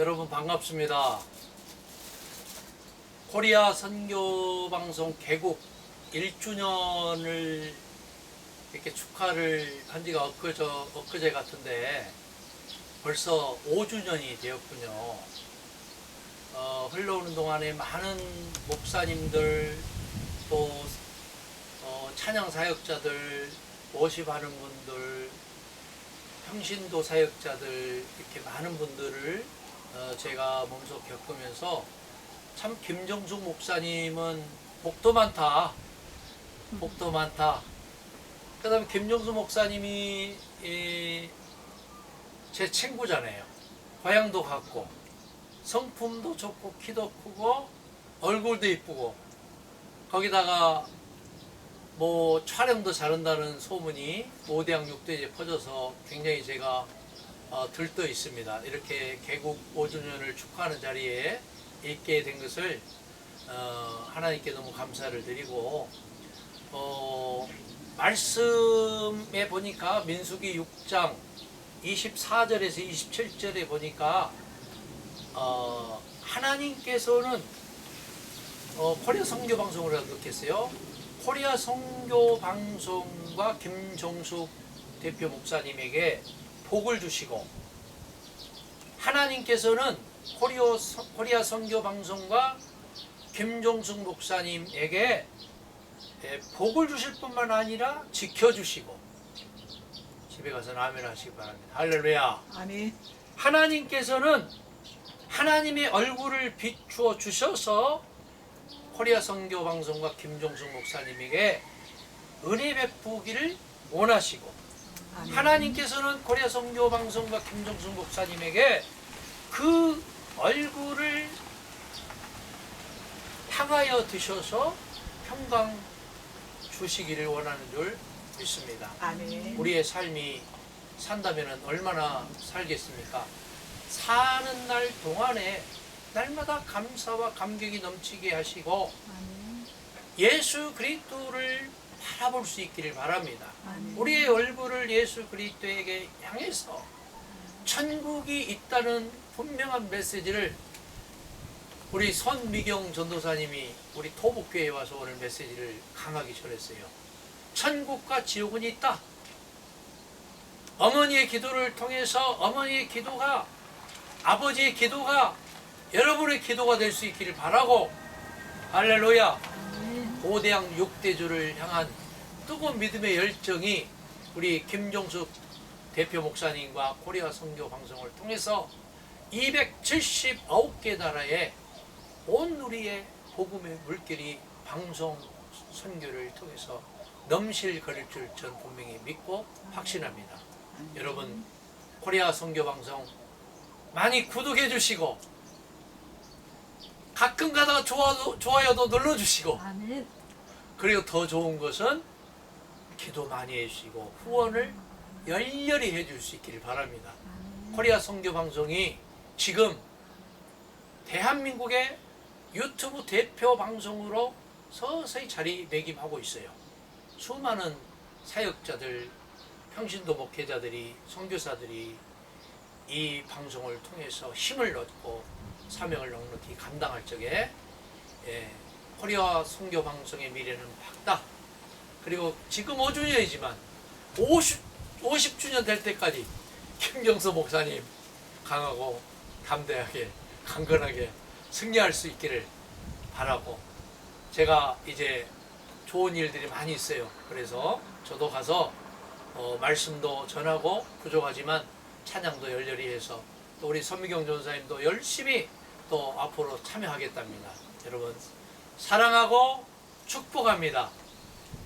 여러분 반갑습니다. 코리아 선교 방송 개국 1주년을 이렇게 축하를 한 지가 엊그저, 엊그제 같은데 벌써 5주년이 되었군요. 어, 흘러오는 동안에 많은 목사님들 또 어, 찬양 사역자들 워십하는 분들 평신도 사역자들 이렇게 많은 분들을 어, 제가 몸소 겪으면서 참 김정숙 목사님은 복도 많다. 복도 많다. 그 다음에 김정숙 목사님이 이, 제 친구잖아요. 고향도 같고 성품도 좋고 키도 크고 얼굴도 이쁘고 거기다가 뭐 촬영도 잘한다는 소문이 5대양 6대에 퍼져서 굉장히 제가 어, 들떠 있습니다. 이렇게 개국 5주년을 축하하는 자리에 있게 된 것을 어, 하나님께 너무 감사를 드리고 어, 말씀에 보니까 민수기 6장 24절에서 27절에 보니까 어, 하나님께서는 어, 코리아 선교 방송을 하겠어요. 코리아 선교 방송과 김정숙 대표 목사님에게 복을 주시고 하나님께서는 코리아, 선- 코리아 선교 방송과 김종숙 목사님에게 예, 복을 주실 뿐만 아니라 지켜주시고 집에 가서 아멘 하시기 바랍니다. 할렐루야. 아멘. 하나님께서는 하나님의 얼굴을 비추어 주셔서 코리아 선교 방송과 김종숙 목사님에게 은혜 베푸기를 원하시고. 하나님께서는 선교 방송과 김종숙 목사님에게 그 얼굴을 향하여 드셔서 평강 주시기를 원하는 줄 믿습니다. 아멘. 우리의 삶이 산다면 얼마나 살겠습니까? 사는 날 동안에 날마다 감사와 감격이 넘치게 하시고 아멘. 예수 그리스도를 바라볼 수 있기를 바랍니다. 아멘. 우리의 얼굴을 예수 그리스도에게 향해서 천국이 있다는 분명한 메시지를 우리 선미경 전도사님이 우리 토북교회에 와서 오늘 메시지를 강하게 전했어요. 천국과 지옥은 있다. 어머니의 기도를 통해서 어머니의 기도가 아버지의 기도가 여러분의 기도가 될 수 있기를 바라고 할렐루야. 고대양 6대주를 향한 뜨거운 믿음의 열정이 우리 김종숙 대표 목사님과 코리아 선교 방송을 통해서 279개 나라에 온 우리의 복음의 물결이 방송 선교를 통해서 넘실거릴 줄 전 분명히 믿고 확신합니다. 여러분 코리아 선교 방송 많이 구독해 주시고 가끔 가다가 좋아도, 좋아요도 눌러주시고. 그리고 더 좋은 것은 기도 많이 해주시고 후원을 열렬히 해줄 수 있기를 바랍니다. 아멘. 코리아 선교 방송이 지금 대한민국의 유튜브 대표 방송으로 서서히 자리매김하고 있어요. 수많은 사역자들, 평신도 목회자들이, 선교사들이 이 방송을 통해서 힘을 얻고 사명을 넉넉히 감당할 적에 예, 코리아 선교 방송의 미래는 밝다. 그리고 지금 5주년이지만 50, 50주년 될 때까지 김경수 목사님 강하고 담대하게 강건하게 승리할 수 있기를 바라고 제가 이제 좋은 일들이 많이 있어요. 그래서 저도 가서 어, 말씀도 전하고 부족하지만 찬양도 열렬히 해서 또 우리 선미경 전사님도 열심히 또 앞으로 참여하겠답니다. 여러분 사랑하고 축복합니다.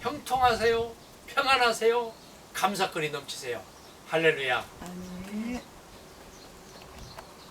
형통하세요. 평안하세요. 감사거리 넘치세요. 할렐루야. 아멘.